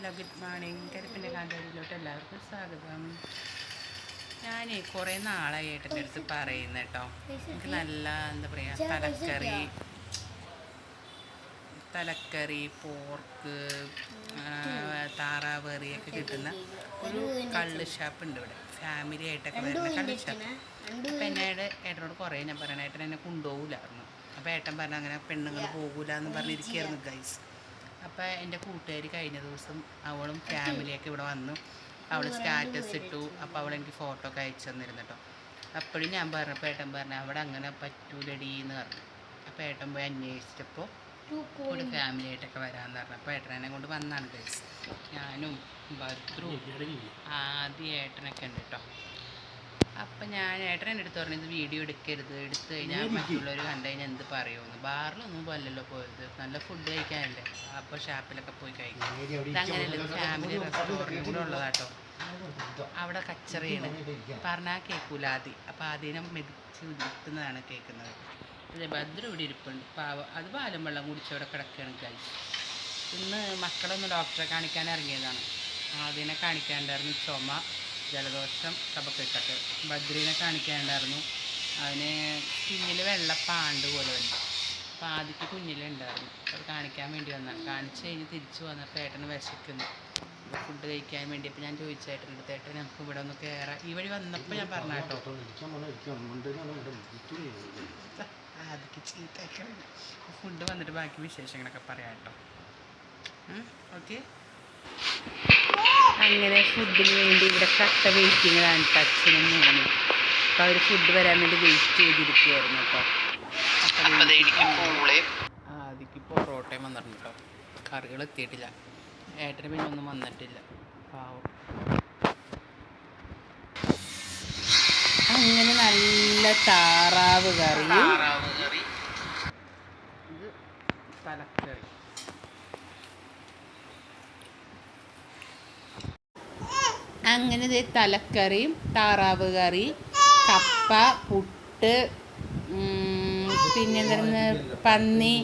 Hello good morning കരിപ്പിന്റെ കാന്തയിലോട്ട് എല്ലാവർക്കും സ്വാഗതം. ഞാൻ കുറേ നാളായി ഏട്ടന്റെ അടുത്ത് പറയുന്ന കേട്ടോ എനിക്ക് നല്ല എന്താ പറയുക തലക്കറി തലക്കറി പോർക്ക് താറാവ് ഒക്കെ കിട്ടുന്ന ഒരു കള്ള് ഷാപ്പ് ഉണ്ട് ഇവിടെ. ഫാമിലി ആയിട്ടൊക്കെ വരുന്ന കള്ള് ഷാപ്പ്. അപ്പം എന്നോട് ഏട്ടനോട് കുറേ ഞാൻ പറയണ ഏട്ടൻ എന്നെ കൊണ്ടുപോകില്ലായിരുന്നു അപ്പോൾ ഏട്ടൻ പറഞ്ഞ അങ്ങനെ പെണ്ണുങ്ങൾ പോകൂല എന്ന് പറഞ്ഞിരിക്കുകയായിരുന്നു ഗൈസ് അപ്പോൾ എന്റെ കൂട്ടുകാരി കഴിഞ്ഞ ദിവസം അവളും ഫാമിലിയൊക്കെ ഇവിടെ വന്നു. അവൾ സ്റ്റാറ്റസ് ഇട്ടു. അപ്പോൾ അവൾ എനിക്ക് ഫോട്ടോ ഒക്കെ അയച്ചു തന്നിരുന്നു കേട്ടോ അപ്പോഴും ഞാൻ പറഞ്ഞപ്പോൾ ഏട്ടൻ പറഞ്ഞു അവിടെ അങ്ങനെ പറ്റൂലടി എന്ന് പറഞ്ഞു. അപ്പോൾ ഏട്ടൻ പോയി അന്വേഷിച്ചപ്പോൾ ഇവിടെ ഫാമിലി ആയിട്ടൊക്കെ വരാമെന്ന് പറഞ്ഞു. അപ്പോൾ ഏട്ടനെ കൊണ്ട് വന്നാണ് ഞാനും ഭദ്രും ആദ്യ ഏട്ടനൊക്കെ ഉണ്ട് കേട്ടോ അപ്പം ഞാൻ ഏട്ടൻ എടുത്ത് പറഞ്ഞു ഇത് വീഡിയോ എടുക്കരുത്. എടുത്തു കഴിഞ്ഞാൽ മറ്റുള്ളവർ കണ്ടു കഴിഞ്ഞാൽ എന്ത് പറയുമെന്ന്. ബാറിലൊന്നും പോലല്ലോ പോയത്. നല്ല ഫുഡ് കഴിക്കാനല്ലേ. അപ്പോൾ ഷാപ്പിലൊക്കെ പോയി കഴിക്കും. ഇതങ്ങനെയല്ല ഫാമിലി റെസ്റ്റോറന്റ് കൂടെ ഉള്ളതാട്ടോ. അവിടെ കച്ചറിയാണ്. പറഞ്ഞാൽ കേൾക്കൂല ആദ്യം. അപ്പോൾ ആദ്യം മെതിച്ച് കിട്ടുന്നതാണ് കേൾക്കുന്നത് അതെ ഭദ്ര ഇവിടെ ഇരിപ്പുണ്ട്. പാവ. അത് പാലും വെള്ളം കുടിച്ചവിടെ കിടക്കുകയാണ് കഴിച്ച് ഇന്ന് മക്കളൊന്ന് ഡോക്ടറെ കാണിക്കാൻ ഇറങ്ങിയതാണ്. ആദ്യനെ കാണിക്കാണ്ടായിരുന്നു ചുമ. ജലദോഷം കഫക്കെട്ടൊക്കെ. ബദ്രീനെ കാണിക്കാനുണ്ടായിരുന്നു. അതിന് കുഞ്ഞിൽ വെള്ളപ്പാണ്ട് പോലെ വന്നു. അപ്പോൾ ആദ്യത്തെ കുഞ്ഞിലുണ്ടായിരുന്നു അത് കാണിക്കാൻ വേണ്ടി വന്നതാണ് കാണിച്ച് കഴിഞ്ഞ് തിരിച്ചു വന്നപ്പോൾ ഏട്ടന് വിശക്കുന്നു. ഫുഡ് കഴിക്കാൻ വേണ്ടി അപ്പോൾ ഞാൻ ചോദിച്ചേട്ടന്റെ അടുത്ത് ഏട്ടൻ നമുക്ക് ഇവിടെ ഒന്ന് കയറാം ഈ വഴി വന്നപ്പോൾ ഞാൻ പറഞ്ഞ കേട്ടോ. ആദ്യക്ക് ചീത്തയൊക്കെ ഫുഡ് വന്നിട്ട് ബാക്കി വിശേഷങ്ങളൊക്കെ പറയാം കേട്ടോ. ഓക്കെ അങ്ങനെ ഫുഡിന് വേണ്ടി ഇവിടെ കട്ട വെയിറ്റിങ്ങാണ് ടച്ചിനും മോനും. അപ്പോൾ അവർ ഫുഡ് വരാൻ വേണ്ടി വെയിറ്റ് ചെയ്തിരിക്കുകയായിരുന്നു കേട്ടോ. ആദ്യക്ക് പൊറോട്ടയും വന്നിട്ടുണ്ട് കേട്ടോ. കറികൾ എത്തിയിട്ടില്ല. ഏട്ടന് പിന്നെ ഒന്നും വന്നിട്ടില്ല. പാവം. അങ്ങനെ നല്ല താറാവ് കറിയും ഇത് തലക്കറി അങ്ങനെ തലക്കറി താറാവ് കറി കപ്പ പുട്ട് പിന്നെ പന്നി.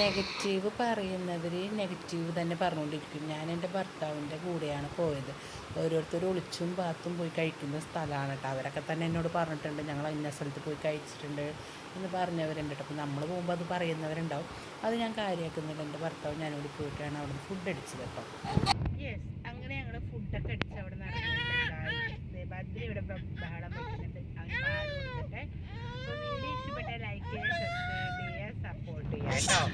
നെഗറ്റീവ് പറയുന്നവർ നെഗറ്റീവ് തന്നെ പറഞ്ഞുകൊണ്ടിരിക്കും ഞാൻ എന്റെ ഭർത്താവിന്റെ കൂടെയാണ് പോയത്. ഓരോരുത്തർ ഒളിച്ചും പാത്തും പോയി കഴിക്കുന്ന സ്ഥലമാണ് കേട്ടോ അവരൊക്കെ തന്നെ എന്നോട് പറഞ്ഞിട്ടുണ്ട് ഞങ്ങൾ ഇന്ന സ്ഥലത്ത് പോയി കഴിച്ചിട്ടുണ്ട് എന്ന് പറഞ്ഞവരുണ്ട്. കേട്ടോ അപ്പോൾ നമ്മൾ പോകുമ്പോൾ അത് പറയുന്നവരുണ്ടാവും. അത് ഞാൻ കാര്യമാക്കുന്നില്ല. എന്റെ ഭർത്താവ് ഞാനോട് പോയിട്ടാണ് അവിടെ ഫുഡ് അടിച്ചത് കേട്ടോ Ito.